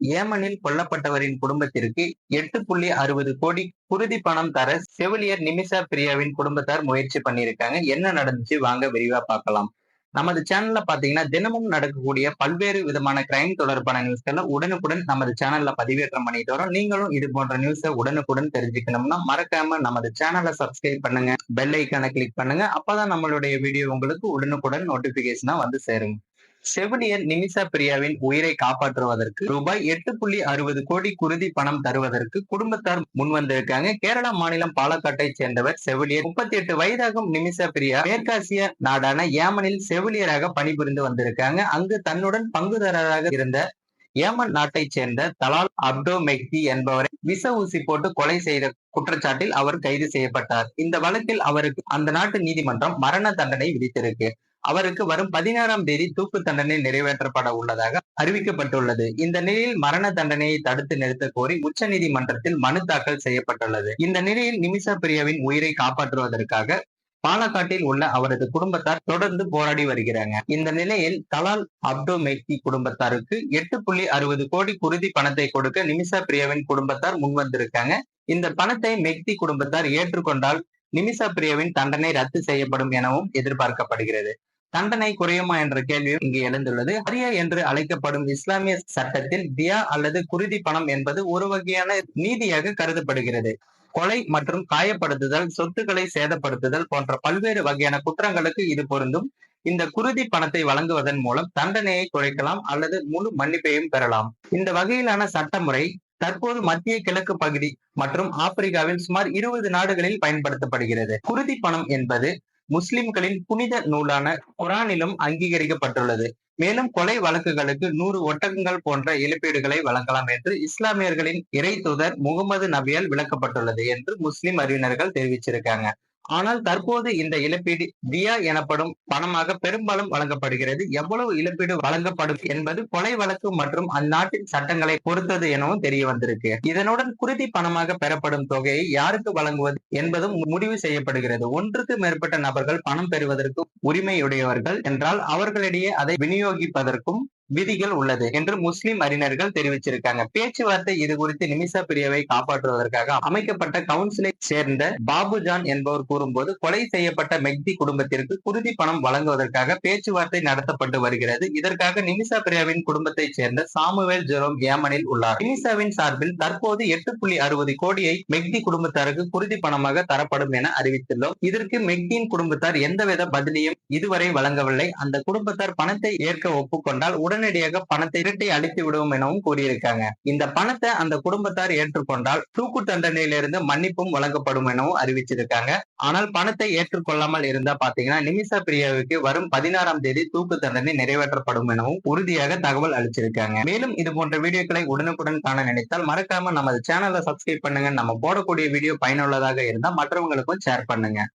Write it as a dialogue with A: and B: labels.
A: ஏமனில் கொல்லப்பட்டவரின் குடும்பத்திற்கு எட்டு புள்ளி அறுபது கோடி குருதி பணம் தர செவிலியர் நிமிஷா பிரியாவின் குடும்பத்தார் முயற்சி பண்ணியிருக்காங்க. என்ன நடந்துச்சு? வாங்க விரிவா பார்க்கலாம். நமது சேனல்ல பாத்தீங்கன்னா தினமும் நடக்கக்கூடிய பல்வேறு விதமான கிரைம் தொடர்பான நியூஸ்களை உடனுக்குடன் நமது சேனல்ல பதிவேற்றம் பண்ணிட்டு வரோம். நீங்களும் இது போன்ற நியூஸை உடனுக்குடன் தெரிஞ்சுக்கணும்னா மறக்காம நமது சேனலை சப்ஸ்கிரைப் பண்ணுங்க. பெல் ஐக்கானை கிளிக் பண்ணுங்க. அப்பதான் நம்மளுடைய வீடியோ உங்களுக்கு உடனுக்குடன் நோட்டிபிகேஷனா வந்து சேருங்க செவிலியர் நிமிஷா பிரியாவின் உயிரை காப்பாற்றுவதற்கு ரூபாய் எட்டு புள்ளி அறுபது கோடி குருதி பணம் தருவதற்கு குடும்பத்தார் முன்வந்திருக்காங்க. கேரளா மாநிலம் பாலக்காட்டை சேர்ந்தவர் செவிலியர். முப்பத்தி எட்டு வயதாகும் நிமிஷா பிரியா. மேற்காசிய நாடான ஏமனில் செவிலியராக பணிபுரிந்து வந்திருக்காங்க. அங்கு தன்னுடன் பங்குதாரராக இருந்த ஏமன் நாட்டை சேர்ந்த தலால் அப்டோ மெக்தி என்பவரை விச ஊசி போட்டு கொலை செய்த குற்றச்சாட்டில் அவர் கைது செய்யப்பட்டார். இந்த வழக்கில் அவருக்கு அந்த நாட்டு நீதிமன்றம் மரண தண்டனை விதித்திருக்கு. அவருக்கு வரும் பதினாறாம் தேதி தூக்கு தண்டனை நிறைவேற்றப்பட உள்ளதாக அறிவிக்கப்பட்டுள்ளது. இந்த நிலையில் மரண தண்டனையை தடுத்து நிறுத்த கோரி உச்சநீதிமன்றத்தில் மனு தாக்கல் செய்யப்பட்டுள்ளது. இந்த நிலையில் நிமிஷா பிரியாவின் உயிரை காப்பாற்றுவதற்காக பாலக்காட்டில் உள்ள அவரது குடும்பத்தார் தொடர்ந்து போராடி வருகிறாங்க. இந்த நிலையில் தலால் அப்டோ மெக்தி குடும்பத்தாருக்கு எட்டு புள்ளி அறுபது கோடி குருதி பணத்தை கொடுக்க நிமிஷா பிரியாவின் குடும்பத்தார் முன்வந்திருக்காங்க இந்த பணத்தை மெக்தி குடும்பத்தார் ஏற்றுக்கொண்டால் நிமிஷா பிரியாவின் தண்டனை ரத்து செய்யப்படும் எனவும் எதிர்பார்க்கப்படுகிறது. தண்டனை குறையுமா என்ற கேள்வியும் இங்கு எழுந்துள்ளது. ஹரியா என்று அழைக்கப்படும் இஸ்லாமிய சட்டத்தில் தியா அல்லது குருதி பணம் என்பது ஒரு வகையான நீதியாக கருதப்படுகிறது. கொலை மற்றும் காயப்படுத்துதல் சொத்துக்களை சேதப்படுத்துதல் போன்ற பல்வேறு வகையான குற்றங்களுக்கு இது பொருந்தும். இந்த குருதி பணத்தை வழங்குவதன் மூலம் தண்டனையை குறைக்கலாம் அல்லது முழு மன்னிப்பையும் பெறலாம். இந்த வகையிலான சட்டமுறை தற்போது மத்திய கிழக்கு பகுதி மற்றும் ஆப்பிரிக்காவில் சுமார் இருபது நாடுகளில் பயன்படுத்தப்படுகிறது. குருதி பணம் என்பது முஸ்லிம்களின் புனித நூலான குரானிலும் அங்கீகரிக்கப்பட்டுள்ளது. மேலும் கொலை வழக்குகளுக்கு நூறு ஒட்டகங்கள் போன்ற இழப்பீடுகளை வழங்கலாம் என்று இஸ்லாமியர்களின் இறை தூதர் முகமது நபியால் விளக்கப்பட்டுள்ளது என்று முஸ்லிம் அறிவினர்கள் தெரிவிச்சிருக்காங்க. ஆனால் தற்போது இந்த இழப்பீடு தியா எனப்படும் பணமாக பெரும்பாலும் வழங்கப்படுகிறது. எவ்வளவு இழப்பீடு வழங்கப்படும் என்பது கொலை வழக்கு மற்றும் அந்நாட்டின் சட்டங்களை பொறுத்தது எனவும் தெரிய வந்திருக்கு. இதனுடன் குருதி பணமாக பெறப்படும் தொகையை யாருக்கு வழங்குவது என்பதும் முடிவு செய்யப்படுகிறது. ஒன்றுக்கு மேற்பட்ட நபர்கள் பணம் பெறுவதற்கு உரிமையுடையவர்கள் என்றால் அவர்களிடையே அதை விநியோகிப்பதற்கும் விதிகள் உள்ளது என்று முஸ்லிம் அறிஞர்கள் தெரிவிச்சிருக்காங்க. பேச்சுவார்த்தை இது குறித்து நிமிஷா பிரியவை காப்பாற்றுவதற்காக அமைக்கப்பட்ட கவுன்சிலை சேர்ந்த பாபுஜான் என்பவர் கூறும்போது கொலை செய்யப்பட்ட மெக்தி குடும்பத்திற்கு குருதி பணம் வழங்குவதற்காக பேச்சுவார்த்தை நடத்தப்பட்டு வருகிறது. இதற்காக நிமிஷா பிரியாவின் குடும்பத்தைச் சேர்ந்த சாமுவேல் ஜெரோம் ஏமனில் உள்ளார். நிமிஷாவின் சார்பில் தற்போது எட்டு புள்ளி அறுபது கோடியை மெக்தி குடும்பத்தாருக்கு குருதி பணமாக தரப்படும் என அறிவித்துள்ளோம். இதற்கு மெக்தியின் குடும்பத்தார் எந்தவித பதிலையும் இதுவரை வழங்கவில்லை. அந்த குடும்பத்தார் பணத்தை ஏற்க ஒப்புக்கொண்டால் உடன் உடனடியாக பணத்தை இரட்டை அளித்து விடுவோம் எனவும் கூறியிருக்காங்க. இந்த பணத்தை அந்த குடும்பத்தார் ஏற்றுக்கொண்டால் தூக்கு தண்டனையிலிருந்து மன்னிப்பும் வழங்கப்படும் எனவும் அறிவிச்சிருக்காங்க. ஆனால் பணத்தை ஏற்றுக்கொள்ளாமல் இருந்தா பாத்தீங்கன்னா நிமிஷா பிரியாவுக்கு வரும் பதினாறாம் தேதி தூக்கு தண்டனை நிறைவேற்றப்படும் எனவும் உறுதியாக தகவல் அளிச்சிருக்காங்க. மேலும் இது போன்ற வீடியோக்களை உடனுக்குடன் காண நினைத்தால் மறக்காம நமது சேனலை சப்ஸ்கிரைப் பண்ணுங்க. நம்ம போடக்கூடிய வீடியோ பயனுள்ளதாக இருந்தா மற்றவங்களுக்கும் ஷேர் பண்ணுங்க.